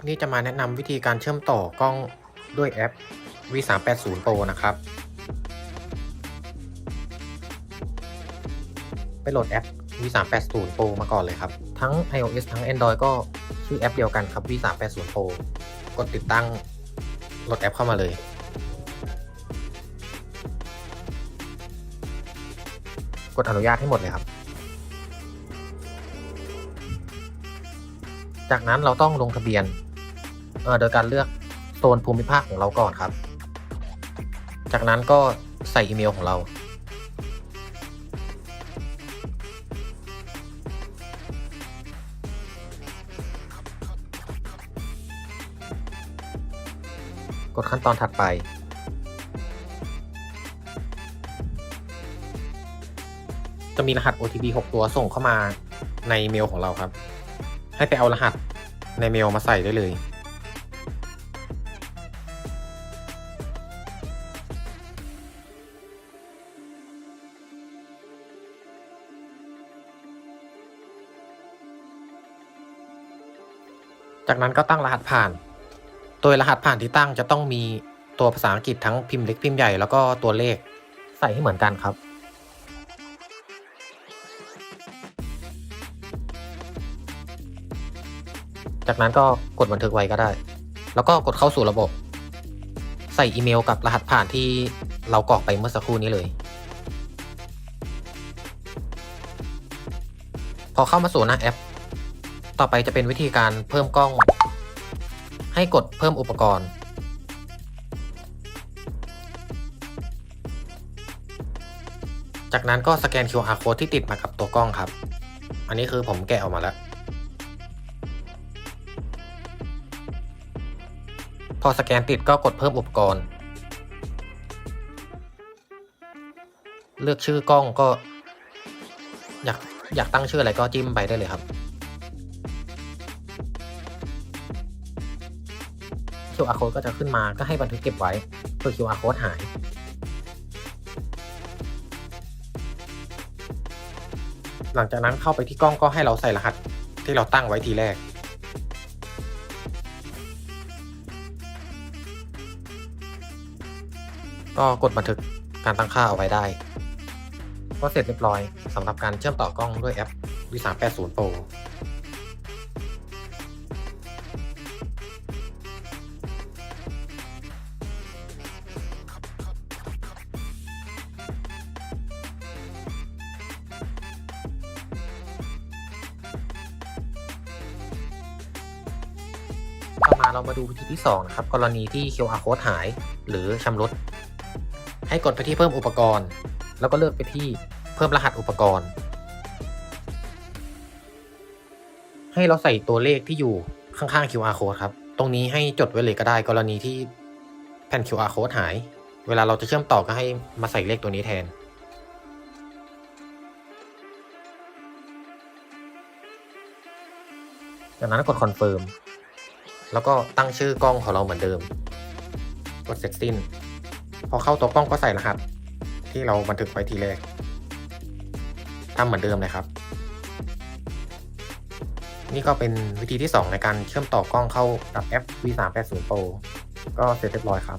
ลิปนี้จะมาแนะนำวิธีการเชื่อมต่อกล้องด้วยแอป V380 Pro นะครับ ไปโหลดแอป V380 Pro มาก่อนเลยครับ ทั้ง iOS ทั้ง Android ก็ชื่อแอปเดียวกันครับ V380 Pro กดติดตั้งโหลดแอปเข้ามาเลย กดอนุญาตให้หมดเลยครับจากนั้นเราต้องลงทะเบียน โดยการเลือกโซนภูมิภาคของเราก่อนครับ จากนั้นก็ใส่อีเมลของเรา กดขั้นตอนถัดไปจะมีรหัส OTP 6 ตัวส่งเข้ามาในเมลของเราครับ ให้ไปเอารหัสในเมลมาใส่ได้เลย จากนั้นก็ตั้งรหัสผ่าน โดยรหัสผ่านที่ตั้งจะต้องมีตัวภาษาอังกฤษทั้งพิมพ์เล็กพิมพ์ใหญ่แล้วก็ตัวเลขใส่ให้เหมือนกันครับ จากนั้นก็กดบันทึกไว้ก็ได้ แล้วก็กดเข้าสู่ระบบ ใส่อีเมลกับรหัสผ่านที่เรากรอกไปเมื่อสักครู่นี้เลยพอเข้ามาสู่หน้าแอป ต่อไปจะเป็นวิธีการเพิ่มกล้อง ให้กดเพิ่มอุปกรณ์ จากนั้นก็สแกน QR code ที่ติดมากับตัวกล้องครับ อันนี้คือผมแกะออกมาแล้ว พอสแกนติดก็กดเพิ่มอุปกรณ์ เลือกชื่อกล้องก็ อยากอยากตั้งชื่ออะไรก็จิ้มไปได้เลยครับ QR code ก็จะขึ้นมาก็ให้บันทึกเก็บไว้เพื่อ QR code หาย หลังจากนั้นเข้าไปที่กล้องก็ให้เราใส่รหัสที่เราตั้งไว้ทีแรก ก็กดบันทึกการตั้งค่าเอาไว้ได้ก็เสร็จเรียบร้อยสำหรับการเชื่อมต่อกล้องด้วยแอป V380 Pro ต่อมาเรามาดูวิธีที่2นะครับกรณีที่ QR code หาย หรือชำรุด ให้กดไปที่เพิ่มอุปกรณ์ แล้วก็เลือกไปที่เพิ่มรหัสอุปกรณ์ ให้เราใส่ตัวเลขที่อยู่ข้างๆ QR code ครับ ตรงนี้ให้จดไว้เลยก็ได้ กรณีที่แผ่น QR code หาย เวลาเราจะเชื่อมต่อก็ให้มาใส่เลขตัวนี้แทนจากนั้นกดคอนเฟิร์ม แล้วก็ตั้งชื่อกล้องของเราเหมือนเดิม กดเสร็จสิ้น พอเข้าตัวกล้องก็ใส่รหัส ที่เราบันทึกไว้ทีแรกทำเหมือนเดิมเลยครับ นี่ก็เป็นวิธีที่ 2 ในการเชื่อมต่อกล้องเข้ากับแอป V380 Pro ก็เสร็จเรียบร้อยครับ